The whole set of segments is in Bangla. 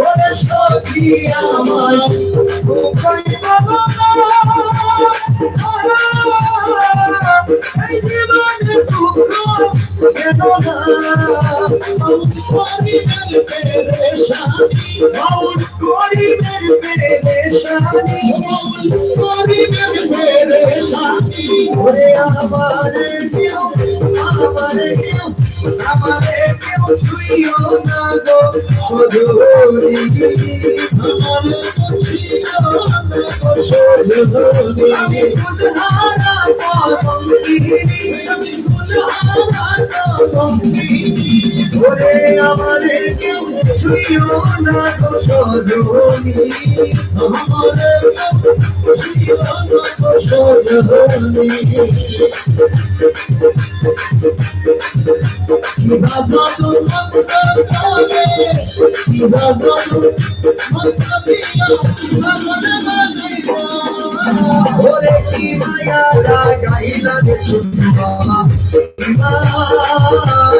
ওরে সখী আমার উপায় না এই জীবনে দুঃখ কেন না গরিবের পেরেশানি বাউল গরিবের পেরেশানি গরিবের পেরেশানি ওরে আমার কেউ আমার কেউ আমারে কেউ ছুঁইও না গো সজুরি আমার ছুঁইও না গো সজুরি আমি গুলহারা পরমগিরি আমি গুলহারা পরমগিরি ওরে আমারে কেউ ছুঁইও না গো সজুরি আমারে কেউ ছুঁইও না গো সজুরি বাজানো মন্ত্রে বাজানো মন্ত্রে ভগবান বাজাইয়া ওরে কি মায়া লাগাইলা রে বাবা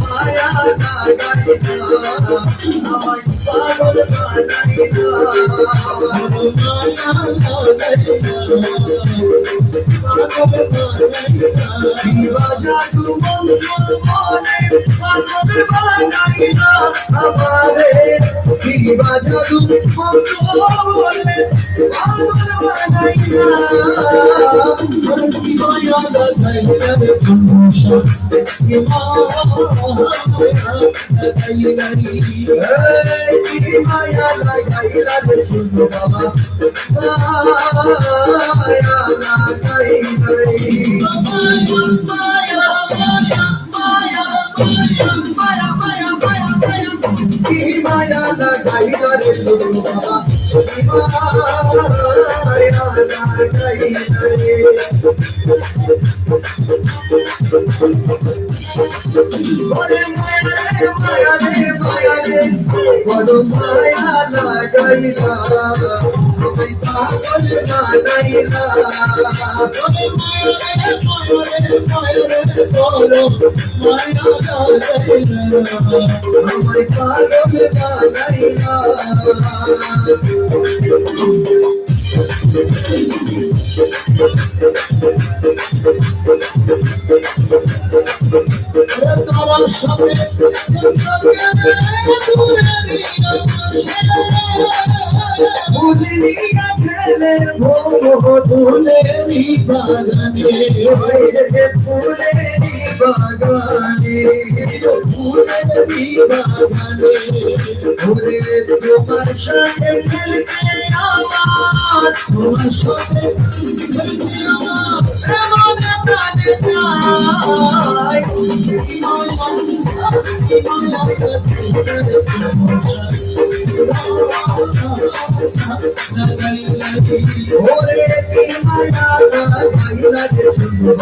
মায়া লাগাইলা আমায় পাগল বানাইলা জাদু মন্ত্র বলে পাগল বলে পাগল বানাইলা মায়া কুমশা মায়া লাগাইলা রে বাবা মায়া লাগাইলা রে কি মায়া লাগাইলা রে শুনো বাবা সাথে বুঝলি খেলে ফুলে বাগানে বাগানে ফুলে বাগানে ফুলে তোমার সাথে খেলতে আমার তোমার সাথে খেলতে আমার ওরে রে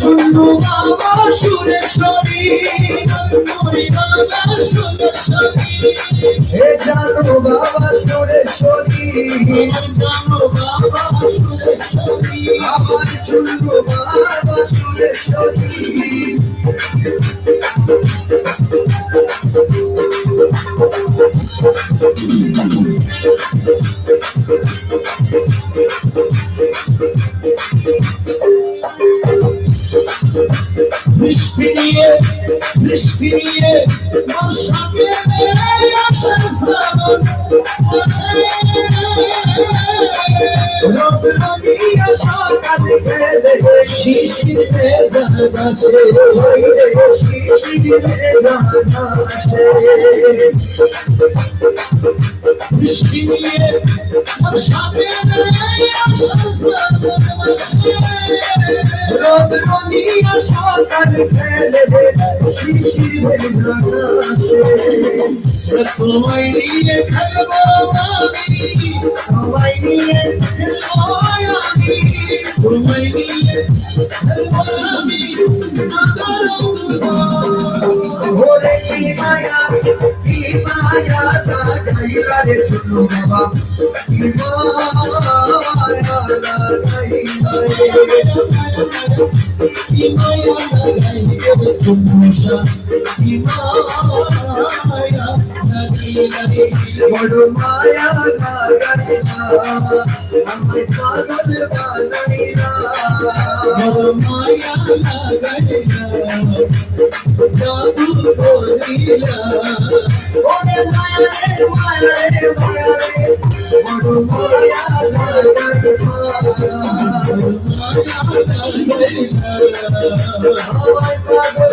শুনো বাবা মায়া আমার চুন্নু বাবা সুরেশ্বরী বৃষ্টি নিয়ে বৃষ্টি নিয়ে বর্ষাকে আসার শ্রাবণ। শিশিরে জানাসে শিশিরে জানাসে বৃষ্টি নিয়ে বর্ষাকে রোদ রঙিয়া সকাল ফেলে শিশির তোমায় নিয়ে খেলব আমি সবাই নিয়ে খেলব আমি তোমায় নিয়ে ওরে কি মায়া কি মায়া লাগাইলা রে ছোট বাবা কি মায়া লাগাইলা রে বড় মায়া লাগাইলা আমায় পাগল বানাইলা ওরে মায়া রে মায়া রে মায়া রে বড় মায়া লাগাইলা আমায় পাগল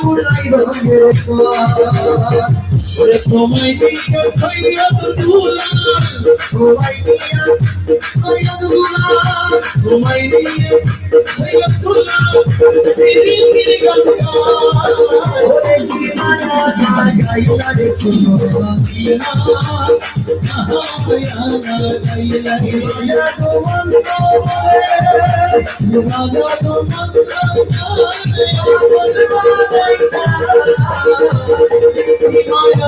উড়াই রঙের পাল ওরে তোমায় দিয়ে সৈয়দ দুলাল সবাই নিয়া সৈয়দ গুলাম তোমায় দিয়ে সৈয়দ দুলাল তিরি তিরি গঙ্গা ওরে কি মায়া লাগাইলা রে কুমড়া মায়া গোমন্ত বলে ওরে কি মায়া লাগাইলা রে বাবা কি মায়া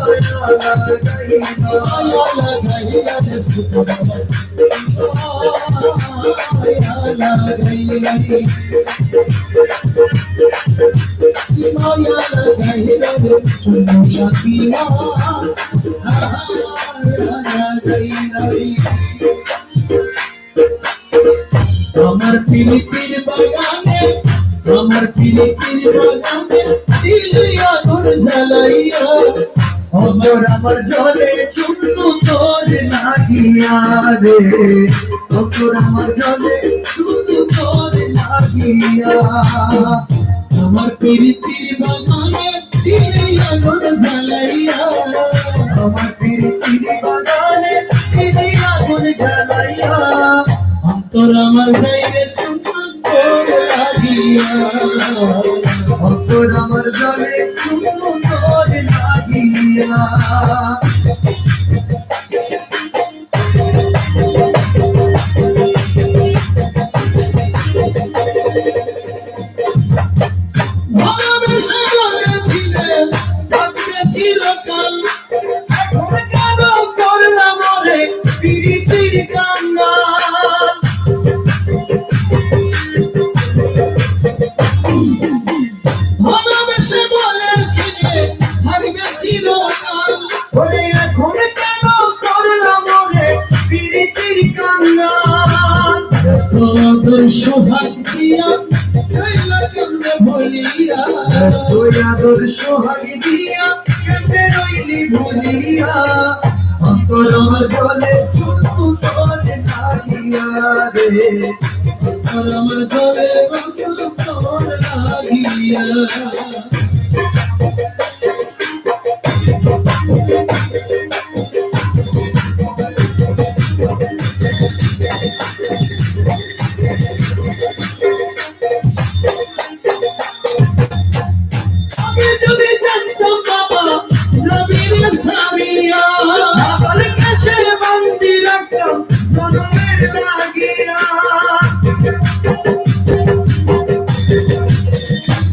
আমার পিলিপির বাগানে আমার পিলিপির বাগানে দিলিয়া তোর জ্বালাইয়া আমার অমর আমার জলে চুন্নু তোর লাগিয়া রে। অমর আমার জলে চুন্নু তোর লাগিয়া। আমার পিলিপির বাগানে দিলিয়া তোর জ্বালাইয়া। আমার পিড়ি বাগানে পিড়ি আগুন জ্বালাইয়া। অন্তর আমার গাইরে চুম্বন তোর লাগিয়া। অন্তর আমার জলে চুন্নু তোর তোদের সৌভাগ্যিয়া কইলা কেমনে ভুলিয়া সোহাগী দিয়া কেটে রইলি ভুলিয়া। অন্তর আমার জলে চুলু তলে লাগিয়া রে। আর আমার ঘরে রকম তোর লাগিয়া।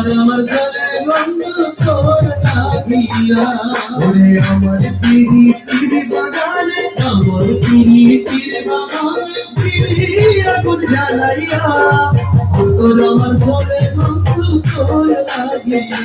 আর আমার জলে বন্ধু তোর লাগিয়া ওরে আমার পিড়ি পিড়ি বাগানে আমার পিড়ি পিড়ি বাগানে পিড়ি আগুন জ্বালাইয়া। তোর আমার জলে বন্ধু তোর লাগিয়া।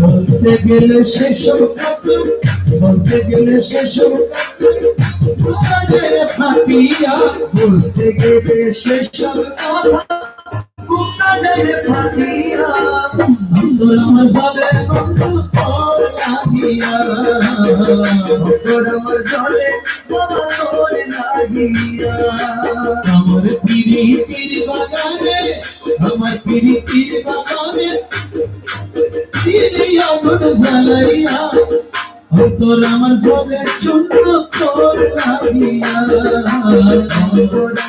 বলতে গেলে সেসব বলতে গেলে সেসব ফাটিয়া বলতে গেলে সেসব কথা তোর আমার জলে বন্ধু তোর লাগিয়া তোর আমার জলে বাবা তোর লাগিয়া আমার পিড়ি পিড়ি বাগানে আমার পিড়ি পিড়ি বাগানে পিড়ি আগুন জ্বালাইয়া তোর আমার জলে চুন্দ তোর লাগিয়া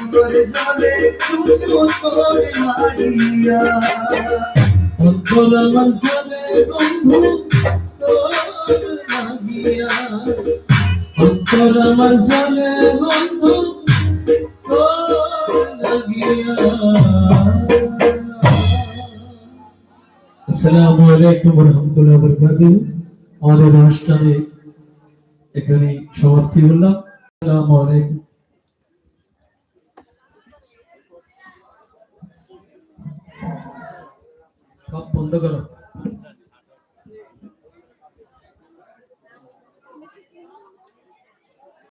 তোর জলে চুমু তোর লাগিয়া আসসালামু আলাইকুম রহমতুল্লাহ বরকাত আমাদের অনুষ্ঠানে এখানে সমাপ্তি হলাম আসসালামু আলাইকুম। সব বন্ধ করো।